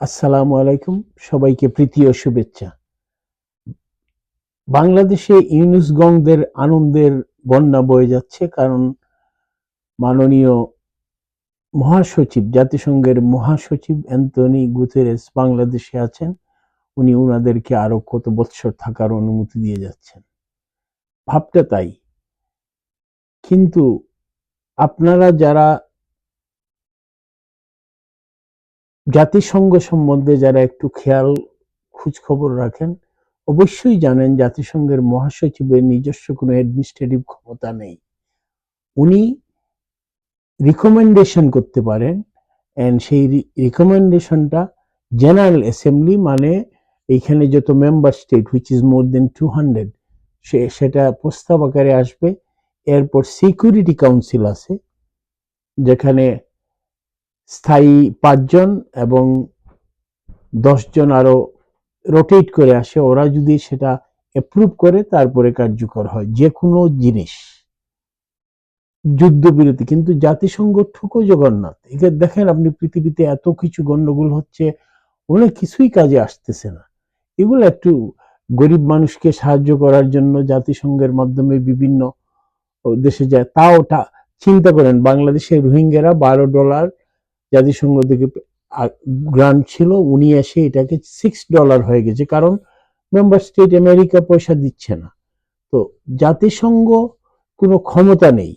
আসসালামু আলাইকুম, সবাইকে প্রীতি ও শুভেচ্ছা। বাংলাদেশে ইউনুসগংদের আনন্দের বন্যা বয়ে যাচ্ছে কারণ মাননীয় মহাসচিব, জাতিসংঘের মহাসচিব অ্যান্টনি গুতেরেস বাংলাদেশে আছেন। উনি উনাদেরকে আরও কত বৎসর থাকার অনুমতি দিয়ে যাচ্ছেন। ভাবটা তাই। কিন্তু আপনারা যারা জাতিসংঘ সম্বন্ধে যারা একটু খেয়াল খোঁজ খবর রাখেন, অবশ্যই জানেন জাতিসংঘের মহাসচিবের নিজস্ব কোনো অ্যাডমিনিস্ট্রেটিভ ক্ষমতা নেই। উনি রিকমেন্ডেশন করতে পারেন অ্যান্ড সেই রিকমেন্ডেশনটা জেনারেল অ্যাসেম্বলি মানে এইখানে যত member state which is more than two hundred say, সেটা প্রস্তাব আকারে আসবে। এরপর সিকিউরিটি কাউন্সিল আছে, যেখানে স্থায়ী পাঁচজন এবং দশজন আরও রোটেট করে আসে, ওরা যদি সেটা অ্যাপ্রুভ করে তারপরে কার্যকর হয় যে কোনো জিনিস। যুদ্ধবিরতি, কিন্তু জাতিসংঘ ঠুকো জগন্নাথ। একে দেখেন আপনি পৃথিবীতে এত কিছু গন্ডগোল হচ্ছে, অনেক কিছুই কাজে আসতেছে না। এগুলো একটু গরিব মানুষকে সাহায্য করার জন্য জাতিসংঘের মাধ্যমে বিভিন্ন দেশে যায়, তাও চিন্তা করেন, বাংলাদেশের রোহিঙ্গারা বারো ডলার জাতিসংঘ থেকে গ্রান্ট ছিল, উনি এসে এটাকে সিক্স ডলার হয়ে গেছে। কারণ মেম্বার স্টেট আমেরিকা পয়সা দিচ্ছে না। তো জাতিসংঘ কোনো ক্ষমতা নেই।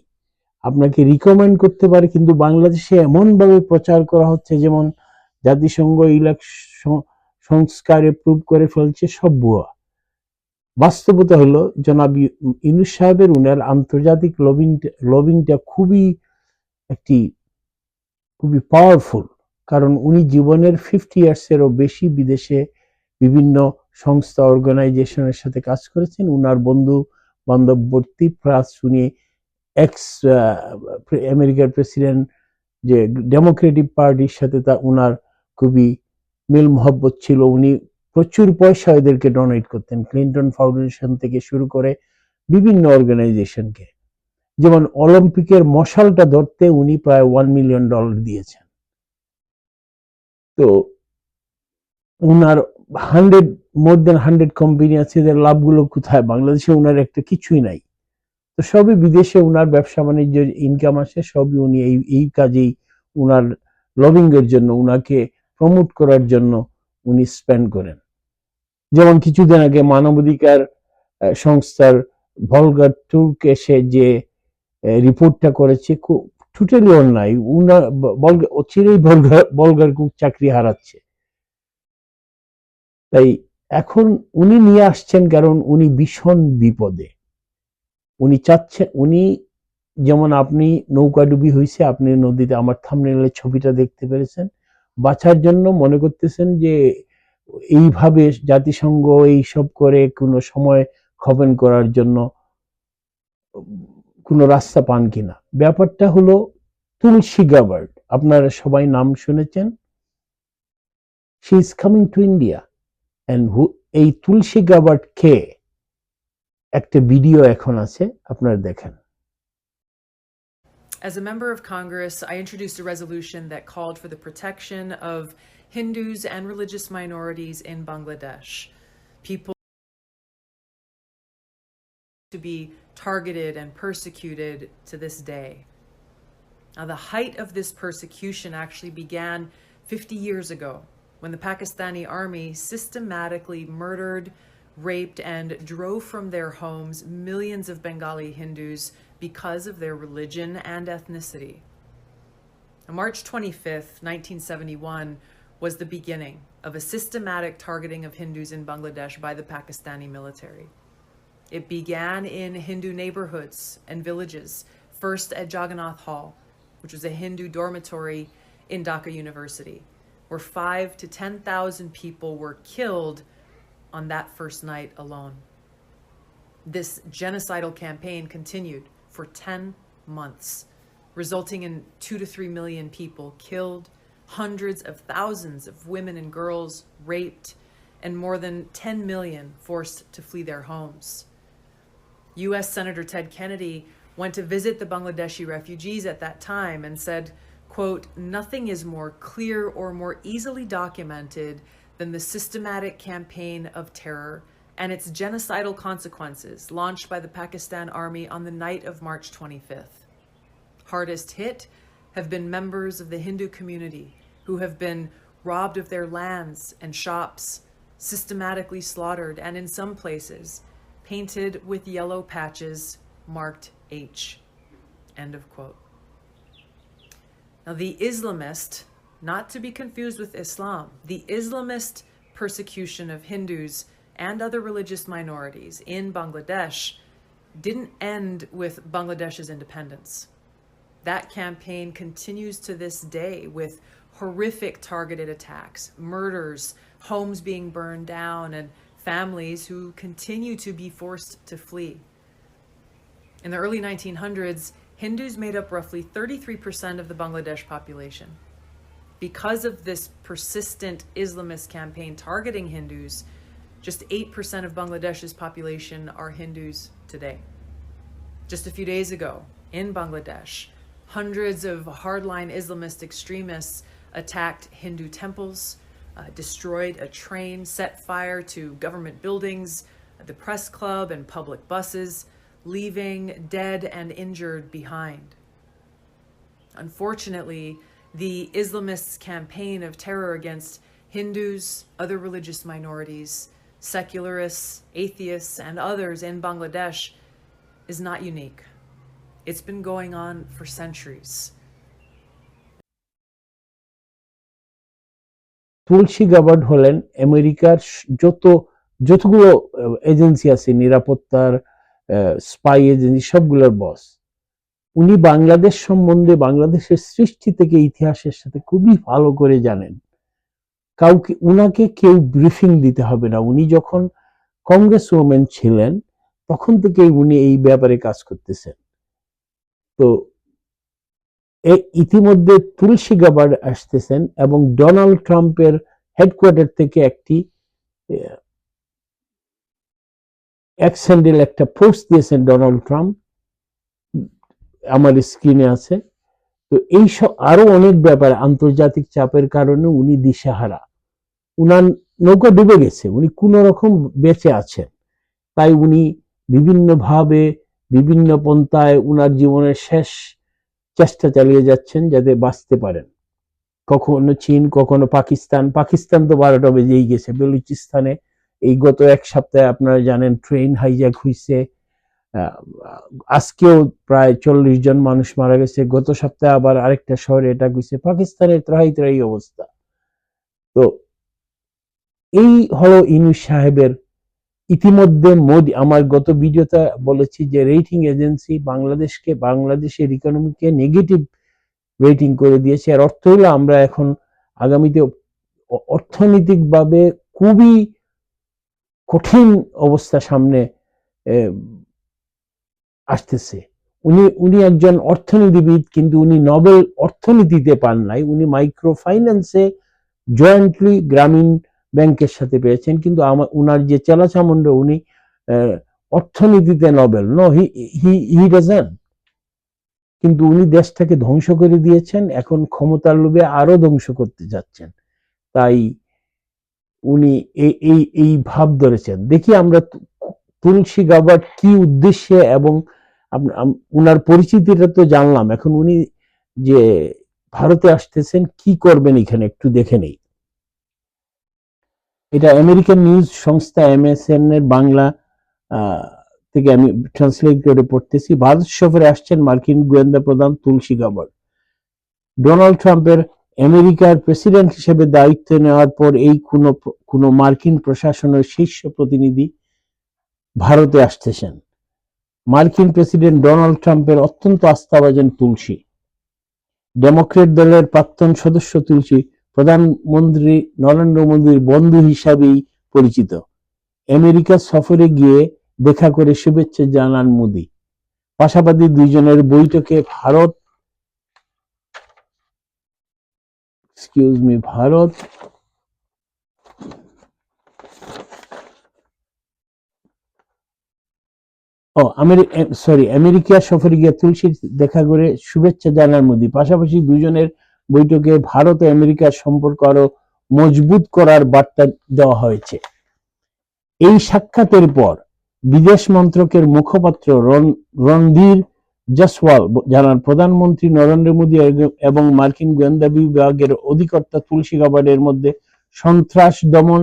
আপনাকে রিকমেন্ড করতে পারে, কিন্তু বাংলাদেশে এমনভাবে প্রচার করা হচ্ছে যেমন জাতিসংঘ ইলেকশন সংস্কারে প্রুভ করে ফেলছে, সব ভুয়া। বাস্তবতা হলো, জনাব ইউনুস সাহেবের, উনার আন্তর্জাতিক লবিং লবিংটা খুবই একটি খুবই পাওয়ারফুল কারণ উনি জীবনের ফিফটি ইয়ার্সেরও বেশি বিদেশে বিভিন্ন সংস্থা অর্গানাইজেশনের সাথে কাজ করেছেন। উনার বন্ধু বান্ধববর্তী প্লাস উনি এক্স আমেরিকার প্রেসিডেন্ট যে ডেমোক্রেটিক পার্টির সাথে তা উনার খুবই মিল মহব্বত ছিল। উনি প্রচুর পয়সা এদেরকে ডোনেট করতেন। ক্লিন্টন ফাউন্ডেশন থেকে শুরু করে বিভিন্ন অর্গানাইজেশনকে যেমন অলিম্পিকের মশালটা ধরতে উনি প্রায় ওয়ান মিলিয়ন ডলার দিয়েছেন। তো উনার hundred more than hundred company আছে, এদের লাভগুলো কোথায়? বাংলাদেশে উনার একটা কিছুই নাই। তো সবই বিদেশে উনার ব্যবসা বাণিজ্যের ইনকাম আসে, সবই উনি এই এই কাজেই উনার লবিং এর জন্য, উনাকে প্রমোট করার জন্য উনি স্পেন্ড করেন। যেমন কিছুদিন আগে মানবাধিকার সংস্থার ভলগার টুর্ক এসে যে রিপোর্টটা করেছে, খুব টোটালি অন্যায়। উনার অচিরেই বলগার কুক চাকরি হারাচ্ছে। তাই এখন উনি নিয়ে আসছেন কারণ উনি ভীষণ বিপদে। উনি চাচ্ছেন, উনি যেমন আপনি নৌকাডুবি হয়েছে আপনি নদীতে আমার থামনেলের ছবিটা দেখতে পেরেছেন। বাঁচার জন্য মনে করতেছেন যে, এইভাবে জাতিসংঘ এইসব করে কোনো সময় খবন করার জন্য কোনো রাস্তা পান কিনা ব্যাপারটা হলো তুলসী গাবার্ড আপনারা সবাই নাম শুনেছেন she is coming to India and who এই তুলসী গাবার্ড কে একটা ভিডিও এখন আছে আপনারা দেখেন As a member of Congress, I introduced a resolution that called for the protection of Hindus and religious minorities in Bangladesh. People to be targeted and persecuted to this day. Now, the height of this persecution actually began 50 years ago when the Pakistani army systematically murdered, raped, and drove from their homes millions of Bengali Hindus because of their religion and ethnicity. March 25th, 1971, was the beginning of a systematic targeting of Hindus in Bangladesh by the Pakistani military. It began in Hindu neighborhoods and villages, first at Jagannath Hall, which was a Hindu dormitory in Dhaka University, where five to 10,000 people were killed on that first night alone. This genocidal campaign continued for 10 months, resulting in two to three million people killed, hundreds of thousands of women and girls raped, and more than 10 million forced to flee their homes. U.S. Senator Ted Kennedy went to visit the Bangladeshi refugees at that time and said, quote, nothing is more clear or more easily documented than the systematic campaign of terror and its genocidal consequences launched by the Pakistan Army on the night of March 25th. Hardest hit have been members of the Hindu community who have been robbed of their lands and shops, systematically slaughtered, and in some places, painted with yellow patches marked H. End of quote. Now, the Islamist, not to be confused with Islam, the Islamist persecution of Hindus and other religious minorities in Bangladesh didn't end with Bangladesh's independence. That campaign continues to this day with horrific targeted attacks, murders, homes being burned down, and families who continue to be forced to flee. In the early 1900s, Hindus made up roughly 33% of the Bangladesh population. Because of this persistent Islamist campaign targeting Hindus, just 8% of Bangladesh's population are Hindus today. Just a few days ago, in Bangladesh, hundreds of hardline Islamist extremists attacked Hindu temples, uh, destroyed a train, set fire to government buildings, the press club, and public buses, leaving dead and injured behind. Unfortunately, the Islamists' campaign of terror against Hindus, other religious minorities, secularists, atheists, and others in Bangladesh is not unique. It's been going on for centuries. Tulsi Gabbard হলেন আমেরিকার যত, যতগুলো agency আছে, নিরাপত্তার spy agency, সবগুলোর বস। উনি বাংলাদেশ সম্বন্ধে, বাংলাদেশের সৃষ্টি থেকে ইতিহাসের সাথে খুবই ভালো করে জানেন। কাউকে, উনাকে কেউ ব্রিফিং দিতে হবে না। উনি যখন কংগ্রেস ওমেন ছিলেন, তখন থেকেই উনি এই ব্যাপারে কাজ করতেছেন। তো ইতিমধ্যে তুলসী গাবার্ড আসতেছেন এবং ডোনাল্ড ট্রাম্পের হেডকোয়ার্টার থেকে একটি অ্যাক্সেন্ডেল একটা পোস্ট দিয়েছেন ডোনাল্ড ট্রাম্প, আমার স্ক্রিনে আছে। তো এই সব আরও অনেক ব্যাপার আন্তর্জাতিক চাপের কারণে উনি দিশাহারা। উনার নৌকা ডুবে গেছে, উনি কোন রকম বেঁচে আছেন। তাই উনি বিভিন্নভাবে, বিভিন্ন পন্থায় উনার জীবনের শেষ চেষ্টা চালিয়ে যাচ্ছেন যাতে বাঁচতে পারেন। কখনো চীন, কখনো পাকিস্তান। পাকিস্তান তো বারোটা বেজেই গেছে। বেলুচিস্তানে এই গত এক সপ্তাহে আপনারা জানেন ট্রেন হাইজ্যাক হয়েছে আজকেও প্রায় চল্লিশ জন মানুষ মারা গেছে। গত সপ্তাহে আবার আরেকটা শহরে এটা হয়েছে পাকিস্তানের ত্রাহি ত্রাহি অবস্থা। তো এই হলো ইনু সাহেবের ইতিমধ্যে মোদি, আমার গত ভিডিওতে বলেছি যে রেটিং এজেন্সি বাংলাদেশকে, বাংলাদেশের ইকোনমিকে নেগেটিভ রেটিং করে দিয়েছে। এর অর্থ হলো আমরা এখন আগামীতে অর্থনৈতিকভাবে খুবই কঠিন অবস্থা সামনে আসতেছে। উনি উনি একজন অর্থনীতিবিদ, কিন্তু উনি নোবেল অর্থনীতিতে পান নাই। উনি মাইক্রো ফাইন্যান্সে জয়েন্টলি গ্রামীণ ব্যাংকের সাথে পেয়েছেন কিন্তু আমার উনার যে চেলাচামুন্ড উনি আহ, অর্থনীতিতে Nobel. No he he doesn't কিন্তু উনি দেশটাকে ধ্বংস করে দিয়েছেন এখন ক্ষমতার লোভে আরও ধ্বংস করতে যাচ্ছেন। তাই উনি এই এই ভাব ধরেছেন। দেখি আমরা তুলসী গাবার কি উদ্দেশ্যে এবং উনার পরিচিতিটা তো জানলাম। এখন উনি যে ভারতে আসতেছেন কি করবেন এখানে একটু দেখে নেই। এটা আমেরিকান নিউজ সংস্থা, এমএসএন এর বাংলা থেকে আমি ট্রান্সলেট করে পড়তেছি। ভারত সফরে আসছেন মার্কিন গোয়েন্দা প্রধান তুলসী গাবার ডোনাল্ড ট্রাম্পের আমেরিকার প্রেসিডেন্ট হিসেবে দায়িত্ব নেওয়ার পর এই কোনো কোনো মার্কিন প্রশাসনের শীর্ষ প্রতিনিধি ভারতে আসতেছেন। মার্কিন প্রেসিডেন্ট ডোনাল্ড ট্রাম্পের অত্যন্ত আস্থাভাজন তুলসী। ডেমোক্রেট দলের প্রাক্তন সদস্য তুলসী প্রধানমন্ত্রী নরেন্দ্র মোদীর বন্ধু হিসাবেই পরিচিত। আমেরিকা সফরে গিয়ে দেখা করে শুভেচ্ছা জানান মোদী। পাশাপাশি দুইজনের বৈঠকে ভারত ভারত ও সরি আমেরিকা সফরে গিয়ে তুলসীর দেখা করে শুভেচ্ছা জানান মোদি। পাশাপাশি দুজনের বৈঠকে ভারত ও আমেরিকার সম্পর্ক আরও মজবুত করার বার্তা দেওয়া হয়েছে। এই সাক্ষাতের পর বিদেশ মন্ত্রকের মুখপাত্র রণধীর জসওয়াল জানান, প্রধানমন্ত্রী নরেন্দ্র মোদী এবং মার্কিন গোয়েন্দা বিভাগের অধিকর্তা তুলসী গাবার্ডের মধ্যে সন্ত্রাস দমন,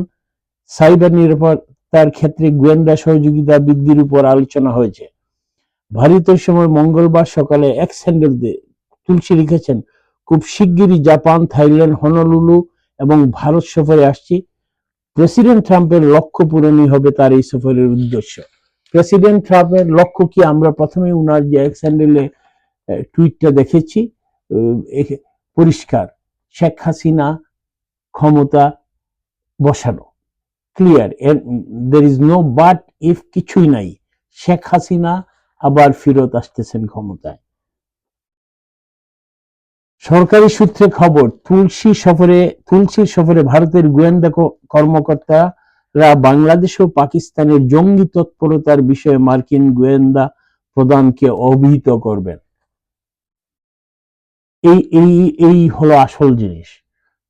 সাইবার নিরাপত্তার ক্ষেত্রে গোয়েন্দা সহযোগিতা বৃদ্ধির উপর আলোচনা হয়েছে। ভারতের সময় মঙ্গলবার সকালে এক স্যান্ডেল তুলসী লিখেছেন খুব শিগগিরই জাপান, থাইল্যান্ড, হনলুলু এবং ভারত সফরে আসছি। প্রেসিডেন্ট ট্রাম্পের লক্ষ্য পূরণই হবে তার এই সফরের উদ্দেশ্য। প্রেসিডেন্ট ট্রাম্পের লক্ষ্য কি আমরা প্রথমে উনার যে এক স্যান্ডেলে টুইটটা দেখেছি পরিষ্কার, শেখ হাসিনা ক্ষমতা বসানো, clear there is no but if কিছুই নাই, শেখ হাসিনা আবার ফেরত আসতেছেন ক্ষমতায়। সরকারি সূত্রে খবর, তুলসী সফরে তুলসীর সফরে ভারতের গোয়েন্দা কর্মকর্তারা বাংলাদেশ ও পাকিস্তানের জঙ্গি তৎপরতার বিষয়ে মার্কিন গোয়েন্দা প্রধানকে অভিহিত করবেন। এই এই এই হলো আসল জিনিস।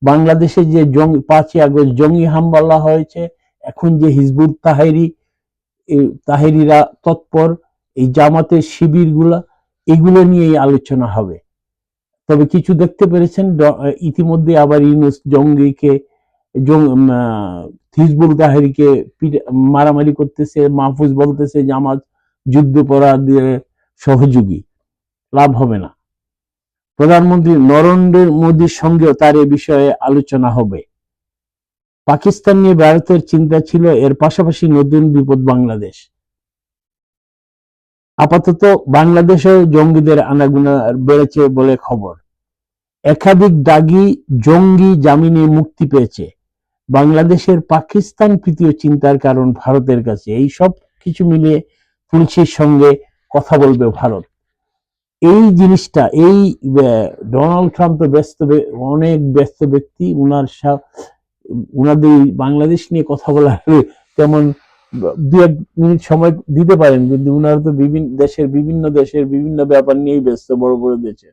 বাংলাদেশে যে জঙ্গি, পাঁচই আগস্ট জঙ্গি হামলা হয়েছে, এখন যে হিজবুত তাহেরি তাহেরিরা তৎপর, এই জামাতের শিবিরগুলা, এগুলো নিয়েই আলোচনা হবে। তবে কিছু দেখতে পেরেছেন। ইতিমধ্যে আবার ইউনুস জঙ্গিকে হিজবুল তাহেরিকে মারামারি করতেছে, মাহফুজ বলতেছে জামাত যুদ্ধপরাধীদের সহযোগী, লাভ হবে না। প্রধানমন্ত্রী নরেন্দ্র মোদীর সঙ্গেও তার এ বিষয়ে আলোচনা হবে। পাকিস্তান নিয়ে ভারতের চিন্তা ছিল, এর পাশাপাশি নতুন বিপদ বাংলাদেশ। আপাতত বাংলাদেশেও জঙ্গিদের আনাগুনা বেড়েছে বলে খবর। একাধিক দাগি জঙ্গি জামিনে মুক্তি পেয়েছে। বাংলাদেশের পাকিস্তান প্রীতীয় চিন্তার কারণ ভারতের কাছে। এই সব কিছু মিলিয়ে পুলিশের সঙ্গে কথা বলবে ভারত। এই জিনিসটা, এই ডোনাল্ড ট্রাম্প তো ব্যস্ত অনেক ব্যস্ত ব্যক্তি। উনার উনাদের বাংলাদেশ নিয়ে কথা বলার তেমন দু এক মিনিট সময় দিতে পারেন, কিন্তু উনার তো বিভিন্ন দেশের বিভিন্ন দেশের বিভিন্ন ব্যাপার নিয়েই ব্যস্ত, বড় বড় দেশে।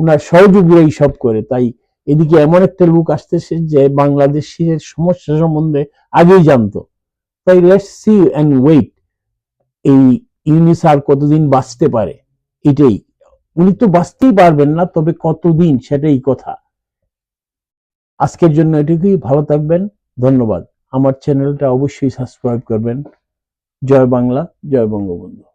উনার সহযোগীরাই সব করে। তাই এদিকে এমন একটা লোক আসতেছে যে বাংলাদেশের সমস্যা সম্বন্ধে আগেই জানতো। তাই লেটস সি অ্যান্ড ওয়েট এই ইউনিস আর কতদিন বাঁচতে পারে? এটাই। উনি তো বাঁচতেই পারবেন না, তবে কতদিন সেটাই কথা। আজকের জন্য এটুকুই। ভালো থাকবেন। ধন্যবাদ। আমার চ্যানেলটা অবশ্যই সাবস্ক্রাইব করবেন। জয় বাংলা, জয় বঙ্গবন্ধু।